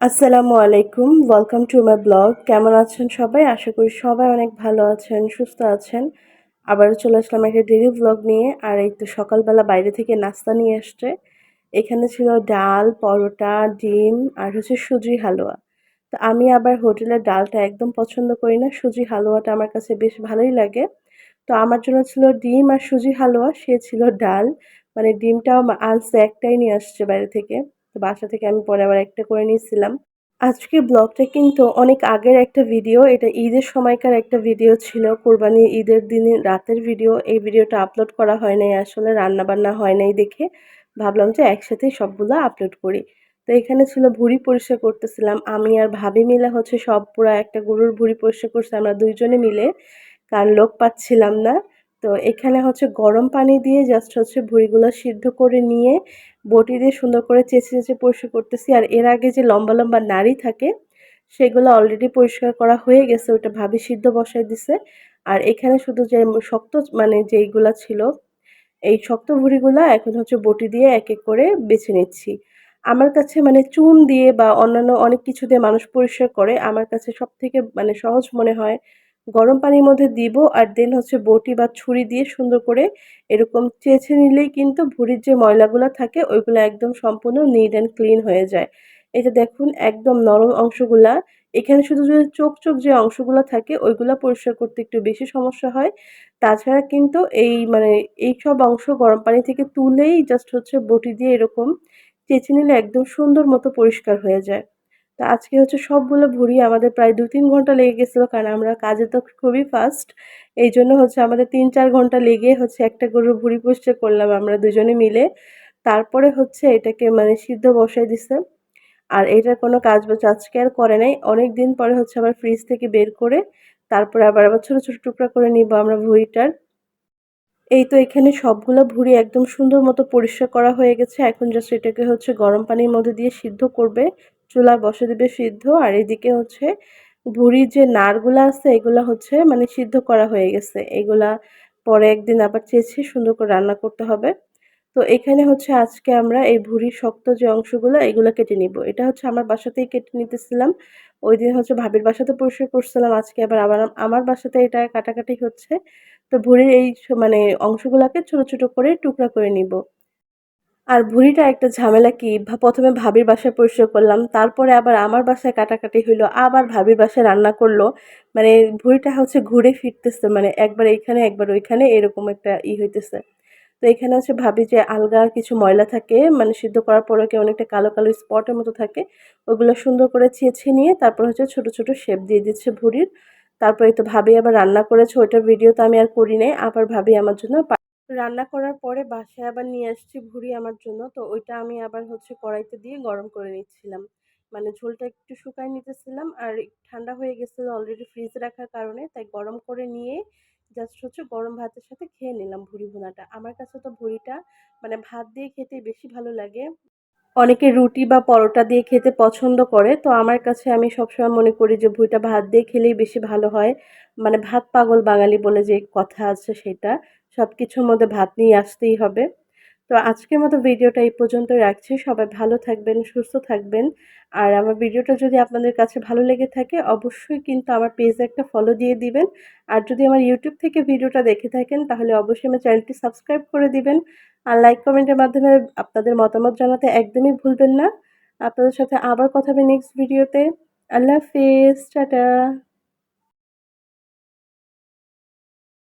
আসসালামু আলাইকুম welcome to my blog কেমন আছেন সবাই? আশা করি সবাই অনেক ভালো আছেন, সুস্থ আছেন। আবারও চলে আসলাম একটা ডেলি ব্লগ নিয়ে, আর এই তো সকালবেলা বাইরে থেকে নাস্তা নিয়ে আসছে। এখানে ছিল ডাল, পরোটা, ডিম, আর হচ্ছে সুজি হালুয়া। তো আমি আবার হোটেলের ডালটা একদম পছন্দ করি না, সুজি হালুয়াটা আমার কাছে বেশ ভালোই লাগে। তো আমার জন্য ছিল ডিম আর সুজি হালুয়া, সে ছিল ডাল। মানে ডিমটাও আনছে, একটাই নিয়ে আসছে বাইরে থেকে। তো বাসা থেকে আমি পরে আবার একটা করে নিয়েছিলাম। আজকে ব্লগটা কিন্তু অনেক আগের একটা ভিডিও, এটা ঈদের সময়কার একটা ভিডিও ছিল কোরবানি ঈদের দিনে রাতের ভিডিও। এই ভিডিওটা আপলোড করা হয় নাই, আসলে রান্না বান্না হয় নাই দেখে। ভাবলাম যে একসাথেই সবগুলো আপলোড করি। তো এখানে ছিল ভুড়ি পরিষ্কার করতেছিলাম, আমি আর ভাবি মিলে হচ্ছে সব পুরা একটা গরুর ভুড়ি পরিষ্কার করছে, আমরা দুইজনে মিলে। কারণ লোক পাচ্ছিলাম না। তো এখানে হচ্ছে গরম পানি দিয়ে জাস্ট হচ্ছে ভুঁড়িগুলো সিদ্ধ করে নিয়ে বটি দিয়ে সুন্দর করে চেঁচে চেঁচে পরিষ্কার করতেছি। আর এর আগে যে লম্বা লম্বা নাড়ি থাকে, সেগুলো অলরেডি পরিষ্কার করা হয়ে গেছে, ওটা ভাবি সিদ্ধ বসাই দিছে। আর এখানে শুধু যে শক্ত মানে যেইগুলা ছিল, এই শক্ত ভুড়িগুলো এখন হচ্ছে বটি দিয়ে এক এক করে বেছে নিচ্ছি। আমার কাছে মানে চুন দিয়ে বা অন্যান্য অনেক কিছু দিয়ে মানুষ পরিষ্কার করে, আমার কাছে সব থেকে মানে সহজ মনে হয় গরম পানির মধ্যে দিব আর দেন হচ্ছে বটি বা ছুরি দিয়ে সুন্দর করে এরকম চেঁচে নিলেই কিন্তু ভুঁড়ির যে ময়লাগুলো থাকে, ওইগুলো একদম সম্পূর্ণ নিট অ্যান্ড ক্লিন হয়ে যায়। এটা দেখুন একদম নরম অংশগুলা, এখানে শুধু যদি চোখ চোখ যে অংশগুলো থাকে, ওইগুলো পরিষ্কার করতে একটু বেশি সমস্যা হয়। তাছাড়া কিন্তু এই মানে এই সব অংশ গরম পানি থেকে তুলেই জাস্ট হচ্ছে বটি দিয়ে এরকম চেঁচে নিলে একদম সুন্দর মতো পরিষ্কার হয়ে যায়। তো আজকে হচ্ছে সবগুলো ভুড়ি আমাদের প্রায় দু তিন ঘণ্টা লেগে গেছিল, কারণ আমরা কাজে তো খুবই ফাস্ট এই জন্য হচ্ছে আমাদের তিন চার ঘণ্টা লেগে হচ্ছে একটা গরুর ভুড়ি পরিষ্কার করলাম আমরা দুজনে মিলে। তারপরে হচ্ছে এটাকে মানে সিদ্ধ বসাই দিছে। আর এটার কোনো কাজ বাজ আজকে আর করে নাই। অনেক দিন পরে হচ্ছে আবার ফ্রিজ থেকে বের করে তারপরে আবার আবার ছোটো ছোটো টুকরা করে নিব আমরা ভুড়িটার। এই তো এখানে সবগুলো ভুড়ি একদম সুন্দর মতো পরিষ্কার করা হয়ে গেছে। এখন জাস্ট এটাকে হচ্ছে গরম পানির মধ্যে দিয়ে সিদ্ধ করবে। চুলায় বসে দেবে সিদ্ধ, আর এদিকে হচ্ছে ভুড়ির যে নারগুলা আছে, এগুলা হচ্ছে মানে সিদ্ধ করা হয়ে গেছে। এগুলা পরে একদিন আবার চেয়েছি সুন্দর করে রান্না করতে হবে। তো এখানে হচ্ছে আজকে আমরা এই ভুড়ির শক্ত যে অংশগুলো, এগুলো কেটে নিব। এটা হচ্ছে আমার বাসাতেই কেটে নিতেছিলাম। ওই দিন হচ্ছে ভাবির বাসাতে পরিষ্কার করছিলাম, আজকে আবার আবার আমার বাসাতে এটা কাটাকাটি হচ্ছে। তো ভুড়ির এই মানে অংশগুলোকে ছোট ছোট করে টুকরা করে নিব। আর ভুঁড়িটা একটা ঝামেলা কি? প্রথমে ভাবির বাসায় পরিষ্কার করলাম, তারপরে আবার আমার বাসায় কাটাকাটি হইল, আবার ভাবির বাসায় রান্না করল। মানে ভুঁড়িটা হচ্ছে ঘুরে ফিরতেছে মানে একবার এইখানে, একবার ওইখানে, এরকম একটা ই হইতেছে। তো এখানে হচ্ছে ভাবি যে আলগা কিছু ময়লা থাকে মানে সিদ্ধ করার পরে কি অনেকটা কালো কালো স্পটের মতো থাকে, ওগুলো সুন্দর করে ছেঁছে নিয়ে তারপর হচ্ছে ছোট ছোট শেপ দিয়ে দিচ্ছে ভুঁড়ির তারপরে তো ভাবি আবার রান্না করেছে, ওইটার ভিডিও তো আমি আর করি নাই, আবার ভাবি আমার জন্য রান্না করার পরে বাসায় আবার নিয়ে আসছি ভুড়ি আমার জন্য। তো ওইটা আমি আবার হচ্ছে কড়াইতে দিয়ে গরম করে নিচ্ছিলাম। মানে ঝোলটা একটু শুকায় নিতেছিলাম আর ঠান্ডা হয়ে গেছিল অলরেডি ফ্রিজে রাখার কারণে। তাই গরম করে নিয়ে জাস্ট হচ্ছে গরম ভাতের সাথে খেয়ে নিলাম ভুড়ি ভুনাটা। আমার কাছে তো ভুড়িটা মানে ভাত দিয়ে খেতে বেশি ভালো লাগে। অনেকে রুটি বা পরোটা দিয়ে খেতে পছন্দ করে, তো আমার কাছে আমি সবসময় মনে করি যে ভুঁইটা ভাত দিয়ে খেলেই বেশি ভালো হয়। মানে ভাত পাগল বাঙালি বলে যে কথা আছে সেটা সব কিছুর মধ্যে ভাত নিয়ে আসতেই হবে। তো আজকের মতো ভিডিওটা এই পর্যন্ত রাখছি। সবাই ভালো থাকবেন, সুস্থ থাকবেন। আর আমার ভিডিওটা যদি আপনাদের কাছে ভালো লেগে থাকে, অবশ্যই কিন্তু আমার পেজে একটা ফলো দিয়ে দিবেন। আর যদি আমার ইউটিউব থেকে ভিডিওটা দেখে থাকেন, তাহলে অবশ্যই আমার চ্যানেলটি সাবস্ক্রাইব করে দিবেন। আর লাইক কমেন্টের মাধ্যমে আপনাদের মতামত জানাতে একদমই ভুলবেন না। আপনাদের সাথে আবার কথা হবে নেক্সট ভিডিওতে আল্লাহ হাফিজ, টাটা।